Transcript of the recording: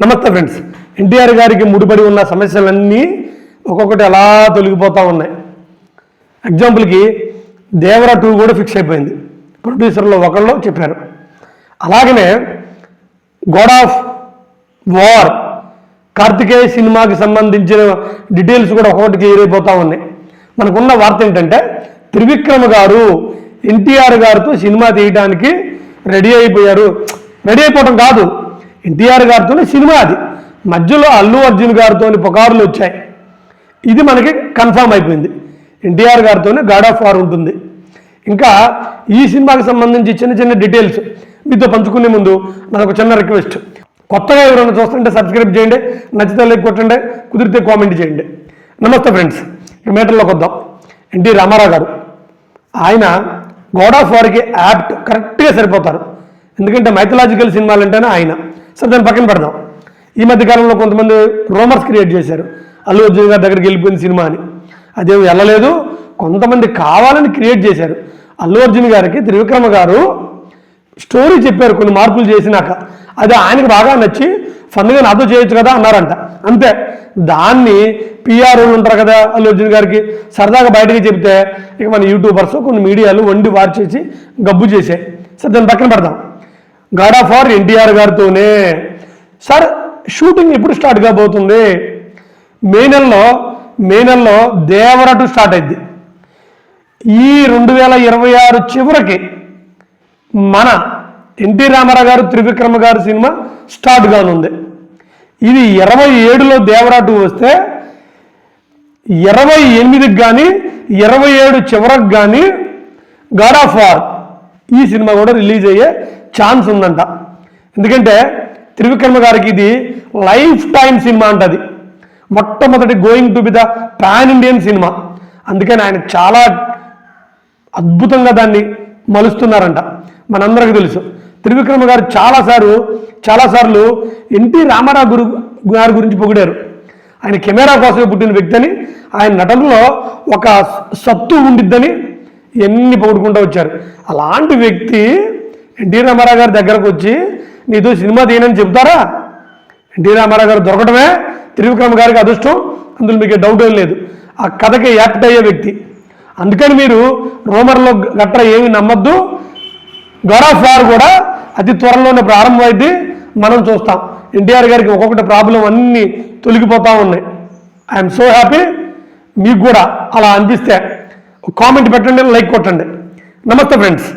నమస్తే ఫ్రెండ్స్. ఎన్టీఆర్ గారికి ముడిపడి ఉన్న సమస్యలన్నీ ఒక్కొక్కటి అలా తొలగిపోతూ ఉన్నాయి. ఎగ్జాంపుల్కి దేవరా టూ కూడా ఫిక్స్ అయిపోయింది. ప్రొడ్యూసర్లో ఒకళ్ళు చెప్పారు. అలాగనే గోడ్ ఆఫ్ వార్ కార్తికేయ సినిమాకి సంబంధించిన డీటెయిల్స్ కూడా ఒక్కొక్కటి క్లియర్ అయిపోతూ ఉన్నాయి. మనకున్న వార్త ఏంటంటే త్రివిక్రమ్ గారు ఎన్టీఆర్ గారితో సినిమా తీయడానికి రెడీ అయిపోయారు. రెడీ అయిపోవడం కాదు. ఎన్టీఆర్ గారితోనే సినిమా అది. మధ్యలో అల్లు అర్జున్ గారితో పుకార్లు వచ్చాయి. ఇది మనకి కన్ఫామ్ అయిపోయింది. ఎన్టీఆర్ గారితోనే గాడ్ ఆఫ్ వార్ ఉంటుంది. ఇంకా ఈ సినిమాకి సంబంధించి చిన్న చిన్న డీటెయిల్స్ మీతో పంచుకునే ముందు నాదొక చిన్న రిక్వెస్ట్. కొత్తగా ఎవరైనా చూస్తుంటే సబ్స్క్రైబ్ చేయండి నచ్చితే లైక్ కొట్టండి కుదిరితే కామెంట్ చేయండి. నమస్తే ఫ్రెండ్స్ ఈ మేటర్లోకి వద్దాం. ఎన్టీ రామారావు గారు. ఆయన గోడ్ ఆఫ్ వార్కి యాప్ట్ కరెక్ట్గా సరిపోతారు. ఎందుకంటే మైథలాజికల్ సినిమాలు అంటేనే ఆయన. సరే దాన్ని పక్కన పెడదాం. ఈ మధ్య కాలంలో కొంతమంది రోమర్స్ క్రియేట్ చేశారు. అల్లు అర్జున్ గారి దగ్గరికి వెళ్ళిపోయిన సినిమా అని. అదేం వెళ్ళలేదు. కొంతమంది కావాలని క్రియేట్ చేశారు. అల్లు అర్జున్ గారికి త్రివిక్రమ గారు స్టోరీ చెప్పారు కొన్ని మార్పులు చేసినాక. అది ఆయనకు బాగా నచ్చి ఫన్గా నాతో చేయొచ్చు కదా అన్నారంట. అంతే. దాన్ని పిఆర్ఓలు ఉంటారు కదా అల్లు అర్జున్ గారికి. సరదాగా బయటకి చెప్తే ఇక మన యూట్యూబర్స్ కొన్ని మీడియాలు వండి వార్ చేసి గబ్బు చేసాయి సరే దాన్ని పక్కన పెడదాం. గాడ్ ఆఫ్ ఆర్ ఎన్టీఆర్ గారితోనే. సార్ షూటింగ్ ఎప్పుడు స్టార్ట్ కాబోతుంది? మే నెలలో మే నెలలో దేవరటు స్టార్ట్ అయింది ఈ రెండు వేల ఇరవై ఆరు చివరికి మన ఎన్టీ రామారావు గారు త్రివిక్రమ గారు సినిమా స్టార్ట్ కానుంది. ఇది ఇరవై ఏడులో దేవరాటు వస్తే ఇరవై ఎనిమిదికి కానీ ఇరవై ఏడు చివరకు కానీ గాడ్ ఆఫ్ వార్ ఈ సినిమా కూడా రిలీజ్ అయ్యే ఛాన్స్ ఉందంట. ఎందుకంటే త్రివిక్రమ గారికి ఇది లైఫ్ టైం సినిమా అంటది. మొట్టమొదటి going to be the pan Indian cinema. అందుకని ఆయన చాలా అద్భుతంగా దాన్ని మలుస్తున్నారంట. మనందరికీ తెలుసు. త్రివిక్రమ గారు చాలాసార్లు చాలాసార్లు ఎన్టీ రామారావు గురు గారి గురించి పొగిడారు. ఆయన కెమెరా కోసమే పుట్టిన వ్యక్తి అని ఆయన నటనలో ఒక సత్తు ఉండిద్దని ఎన్ని పొగుడుకుంటూ వచ్చారు. అలాంటి వ్యక్తి ఎన్టీ రామారావు గారి దగ్గరకు వచ్చి నీతో సినిమా తీయనని చెప్తారా ఎన్టీ రామారావు గారు దొరకడమే త్రివిక్రమ గారికి అదృష్టం. అందులో మీకు డౌట్ ఏం లేదు. ఆ కథకి యాప్ట్ అయ్యే వ్యక్తి. అందుకని మీరు రోమర్లో గట్ర ఏమి నమ్మద్దు. గాడ్ ఆఫ్ వార్ కూడా అతి త్వరలోనే ప్రారంభమైంది మనం చూస్తాం. ఎన్టీఆర్ గారికి ఒక్కొక్కటి ప్రాబ్లం అన్నీ తొలగిపోతూ ఉన్నాయి. ఐఎమ్ సో హ్యాపీ మీకు కూడా అలా అనిపిస్తే కామెంట్ పెట్టండి లైక్ కొట్టండి. నమస్తే ఫ్రెండ్స్.